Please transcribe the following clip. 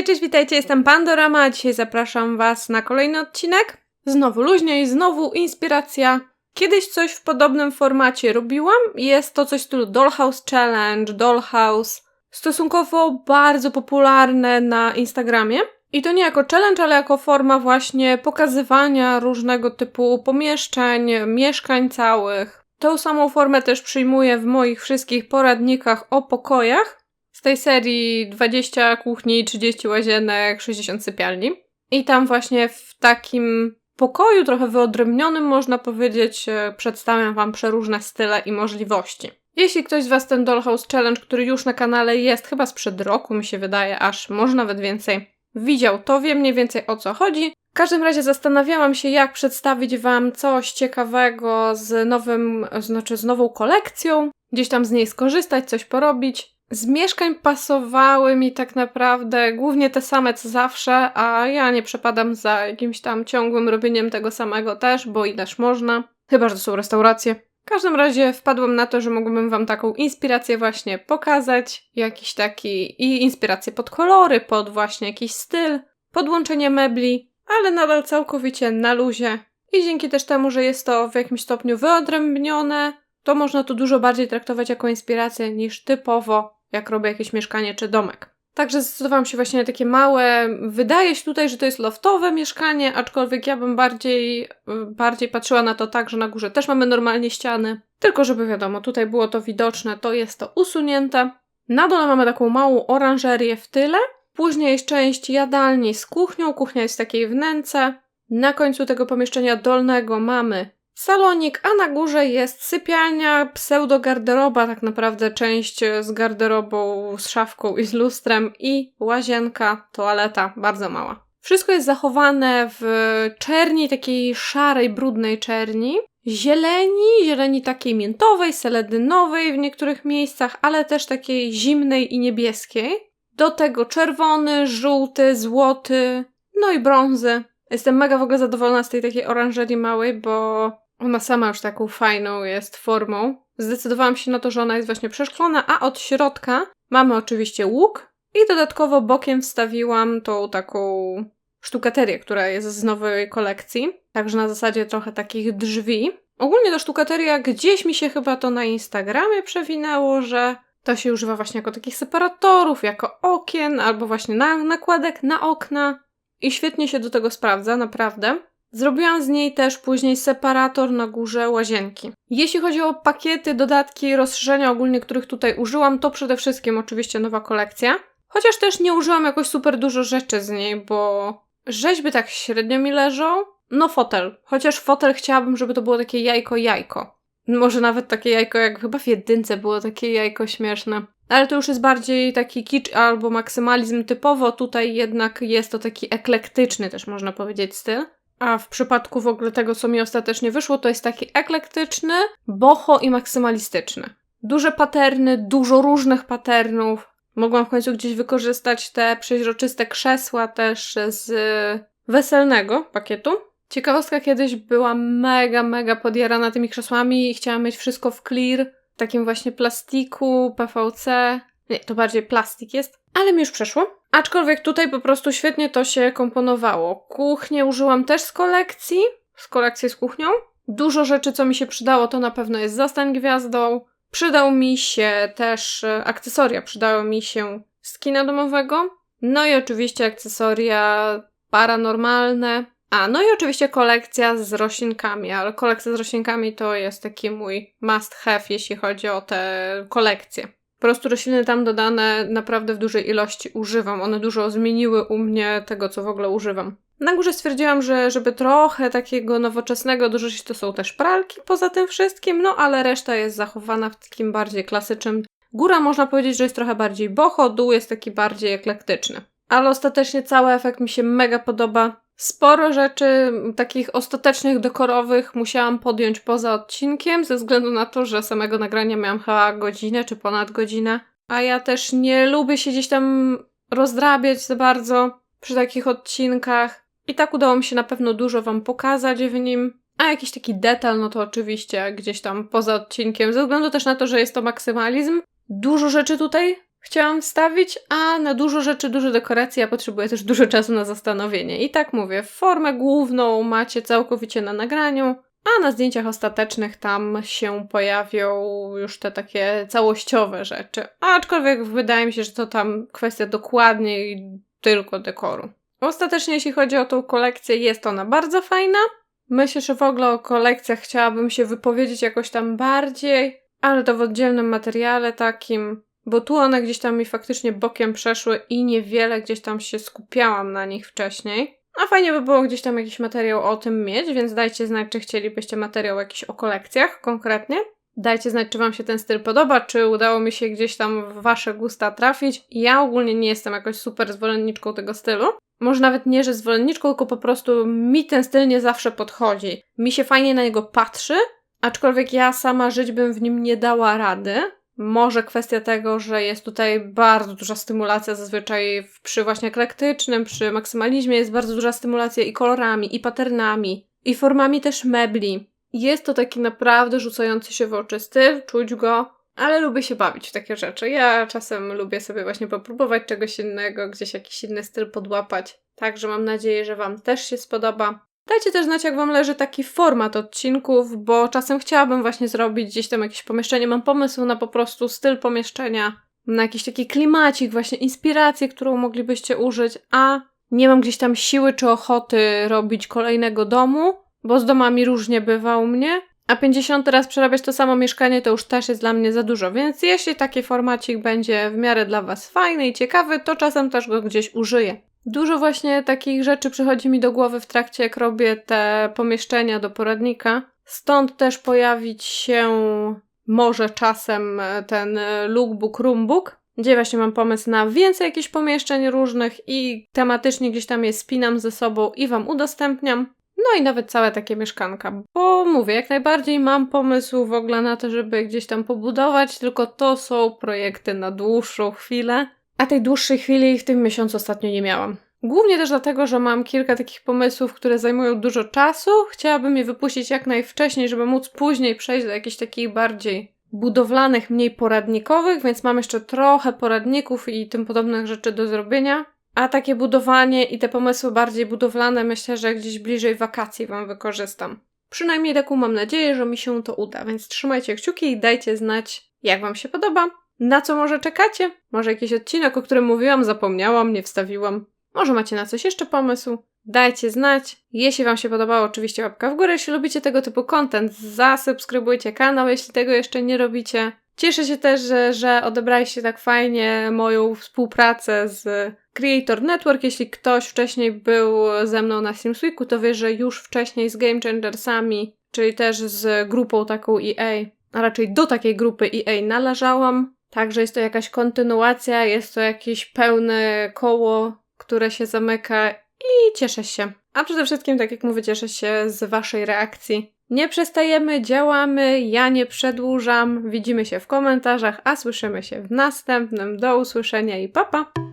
Hej, cześć, witajcie, jestem Pandorama, a dzisiaj zapraszam Was na kolejny odcinek. Znowu luźniej, znowu inspiracja. Kiedyś coś w podobnym formacie robiłam. Jest to coś w stylu Dollhouse Challenge, Dollhouse. Stosunkowo bardzo popularne na Instagramie. I to nie jako challenge, ale jako forma właśnie pokazywania różnego typu pomieszczeń, mieszkań całych. Tą samą formę też przyjmuję w moich wszystkich poradnikach o pokojach z tej serii 20 kuchni, 30 łazienek, 60 sypialni. I tam właśnie w takim pokoju, trochę wyodrębnionym, można powiedzieć, e, przedstawiam Wam przeróżne style i możliwości. Jeśli ktoś z Was ten Dollhouse Challenge, który już na kanale jest, chyba sprzed roku mi się wydaje, aż może nawet więcej, widział, to wie mniej więcej o co chodzi. W każdym razie zastanawiałam się, jak przedstawić Wam coś ciekawego z nowym, znaczy z nową kolekcją, gdzieś tam z niej skorzystać, coś porobić. Z mieszkań pasowały mi tak naprawdę głównie te same co zawsze, a ja nie przepadam za jakimś tam ciągłym robieniem tego samego też, bo ileż można. Chyba, że to są restauracje. W każdym razie wpadłam na to, że mógłbym Wam taką inspirację właśnie pokazać, jakiś taki i inspirację pod kolory, pod właśnie jakiś styl, podłączenie mebli, ale nadal całkowicie na luzie. I dzięki też temu, że jest to w jakimś stopniu wyodrębnione, to można to dużo bardziej traktować jako inspirację niż typowo, jak robię jakieś mieszkanie czy domek. Także zdecydowałam się właśnie na takie małe. Wydaje się tutaj, że to jest loftowe mieszkanie, aczkolwiek ja bym bardziej, bardziej patrzyła na to tak, że na górze też mamy normalnie ściany. Tylko żeby wiadomo, tutaj było to widoczne, to jest to usunięte. Na dole mamy taką małą oranżerię w tyle. Później jest część jadalni z kuchnią. Kuchnia jest w takiej wnęce. Na końcu tego pomieszczenia dolnego mamy salonik, a na górze jest sypialnia, pseudo-garderoba, tak naprawdę część z garderobą, z szafką i z lustrem i łazienka, toaleta, bardzo mała. Wszystko jest zachowane w czerni, takiej szarej, brudnej czerni. Zieleni, zieleni takiej miętowej, seledynowej w niektórych miejscach, ale też takiej zimnej i niebieskiej. Do tego czerwony, żółty, złoty, no i brązy. Jestem mega w ogóle zadowolona z tej takiej oranżerii małej, bo ona sama już taką fajną jest formą. Zdecydowałam się na to, że ona jest właśnie przeszklona, a od środka mamy oczywiście łuk i dodatkowo bokiem wstawiłam tą taką sztukaterię, która jest z nowej kolekcji. Także na zasadzie trochę takich drzwi. Ogólnie to sztukateria gdzieś mi się chyba to na Instagramie przewinęło, że to się używa właśnie jako takich separatorów, jako okien, albo właśnie na, nakładek na okna. I świetnie się do tego sprawdza, naprawdę. Zrobiłam z niej też później separator na górze łazienki. Jeśli chodzi o pakiety, dodatki, rozszerzenia ogólnie, których tutaj użyłam, to przede wszystkim oczywiście nowa kolekcja. Chociaż też nie użyłam jakoś super dużo rzeczy z niej, bo rzeźby tak średnio mi leżą. No fotel. Chociaż fotel chciałabym, żeby to było takie jajko-jajko. Może nawet takie jajko, jak chyba w jedynce było takie jajko śmieszne. Ale to już jest bardziej taki kicz albo maksymalizm typowo. Tutaj jednak jest to taki eklektyczny też można powiedzieć styl. A w przypadku w ogóle tego, co mi ostatecznie wyszło, to jest taki eklektyczny, boho i maksymalistyczny. Duże paterny, dużo różnych paternów. Mogłam w końcu gdzieś wykorzystać te przeźroczyste krzesła też z weselnego pakietu. Ciekawostka, kiedyś byłam mega, mega podjarana tymi krzesłami i chciałam mieć wszystko w clear, w takim właśnie plastiku, PVC. Nie, to bardziej plastik jest, ale mi już przeszło. Aczkolwiek tutaj po prostu świetnie to się komponowało. Kuchnię użyłam też z kolekcji, z kolekcji z kuchnią. Dużo rzeczy, co mi się przydało, to na pewno jest Zastań Gwiazdą. Przydał mi się też e, akcesoria, przydały mi się z kina domowego. No i oczywiście akcesoria paranormalne. A, no i oczywiście kolekcja z roślinkami, ale kolekcja z roślinkami to jest taki mój must have, jeśli chodzi o te kolekcje. Po prostu rośliny tam dodane naprawdę w dużej ilości używam. One dużo zmieniły u mnie tego, co w ogóle używam. Na górze stwierdziłam, że żeby trochę takiego nowoczesnego dorzucić, to są też pralki poza tym wszystkim, no ale reszta jest zachowana w takim bardziej klasycznym. Góra można powiedzieć, że jest trochę bardziej boho, dół jest taki bardziej eklektyczny. Ale ostatecznie cały efekt mi się mega podoba. Sporo rzeczy takich ostatecznych, dekorowych musiałam podjąć poza odcinkiem, ze względu na to, że samego nagrania miałam chyba godzinę czy ponad godzinę. A ja też nie lubię się gdzieś tam rozdrabiać za bardzo przy takich odcinkach. I tak udało mi się na pewno dużo Wam pokazać w nim. A jakiś taki detal, no to oczywiście gdzieś tam poza odcinkiem, ze względu też na to, że jest to maksymalizm. Dużo rzeczy tutaj chciałam wstawić, a na dużo rzeczy, dużo dekoracji ja potrzebuję też dużo czasu na zastanowienie. I tak mówię, formę główną macie całkowicie na nagraniu, a na zdjęciach ostatecznych tam się pojawią już te takie całościowe rzeczy. Aczkolwiek wydaje mi się, że to tam kwestia dokładnie i tylko dekoru. Ostatecznie, jeśli chodzi o tą kolekcję, jest ona bardzo fajna. Myślę, że w ogóle o kolekcjach chciałabym się wypowiedzieć jakoś tam bardziej, ale to w oddzielnym materiale takim, bo tu one gdzieś tam mi faktycznie bokiem przeszły i niewiele gdzieś tam się skupiałam na nich wcześniej. A fajnie by było gdzieś tam jakiś materiał o tym mieć, więc dajcie znać, czy chcielibyście materiał jakiś o kolekcjach konkretnie. Dajcie znać, czy Wam się ten styl podoba, czy udało mi się gdzieś tam w Wasze gusta trafić. Ja ogólnie nie jestem jakoś super zwolenniczką tego stylu. Może nawet nie, że zwolenniczką, tylko po prostu mi ten styl nie zawsze podchodzi. Mi się fajnie na niego patrzy, aczkolwiek ja sama żyć bym w nim nie dała rady. Może kwestia tego, że jest tutaj bardzo duża stymulacja, zazwyczaj przy właśnie eklektycznym, przy maksymalizmie jest bardzo duża stymulacja i kolorami, i patternami, i formami też mebli. Jest to taki naprawdę rzucający się w oczy styl, czuć go, ale lubię się bawić w takie rzeczy. Ja czasem lubię sobie właśnie popróbować czegoś innego, gdzieś jakiś inny styl podłapać. Także mam nadzieję, że Wam też się spodoba. Dajcie też znać, jak Wam leży taki format odcinków, bo czasem chciałabym właśnie zrobić gdzieś tam jakieś pomieszczenie. Mam pomysł na po prostu styl pomieszczenia, na jakiś taki klimacik, właśnie inspirację, którą moglibyście użyć, a nie mam gdzieś tam siły czy ochoty robić kolejnego domu, bo z domami różnie bywa u mnie. A 50 raz przerabiać to samo mieszkanie to już też jest dla mnie za dużo, więc jeśli taki formacik będzie w miarę dla Was fajny i ciekawy, to czasem też go gdzieś użyję. Dużo właśnie takich rzeczy przychodzi mi do głowy w trakcie, jak robię te pomieszczenia do poradnika. Stąd też pojawić się może czasem ten lookbook, roombook, gdzie właśnie mam pomysł na więcej jakichś pomieszczeń różnych i tematycznie gdzieś tam je spinam ze sobą i Wam udostępniam. No i nawet całe takie mieszkanka, bo mówię, jak najbardziej mam pomysł w ogóle na to, żeby gdzieś tam pobudować, tylko to są projekty na dłuższą chwilę, a tej dłuższej chwili w tym miesiącu ostatnio nie miałam. Głównie też dlatego, że mam kilka takich pomysłów, które zajmują dużo czasu. Chciałabym je wypuścić jak najwcześniej, żeby móc później przejść do jakichś takich bardziej budowlanych, mniej poradnikowych, więc mam jeszcze trochę poradników i tym podobnych rzeczy do zrobienia. A takie budowanie i te pomysły bardziej budowlane myślę, że gdzieś bliżej wakacji Wam wykorzystam. Przynajmniej taką mam nadzieję, że mi się to uda, więc trzymajcie kciuki i dajcie znać, jak Wam się podoba. Na co może czekacie? Może jakiś odcinek, o którym mówiłam, zapomniałam, nie wstawiłam. Może macie na coś jeszcze pomysł? Dajcie znać. Jeśli Wam się podobało, oczywiście łapka w górę. Jeśli lubicie tego typu content, zasubskrybujcie kanał, jeśli tego jeszcze nie robicie. Cieszę się też, że, że odebraliście tak fajnie moją współpracę z Creator Network. Jeśli ktoś wcześniej był ze mną na SimsWeeku, to wie, że już wcześniej z Game Changersami, czyli też z grupą taką EA, a raczej do takiej grupy EA należałam. Także jest to jakaś kontynuacja, jest to jakieś pełne koło, które się zamyka i cieszę się. A przede wszystkim, tak jak mówię, cieszę się z Waszej reakcji. Nie przestajemy, działamy, ja nie przedłużam. Widzimy się w komentarzach, a słyszymy się w następnym. Do usłyszenia i papa! Pa.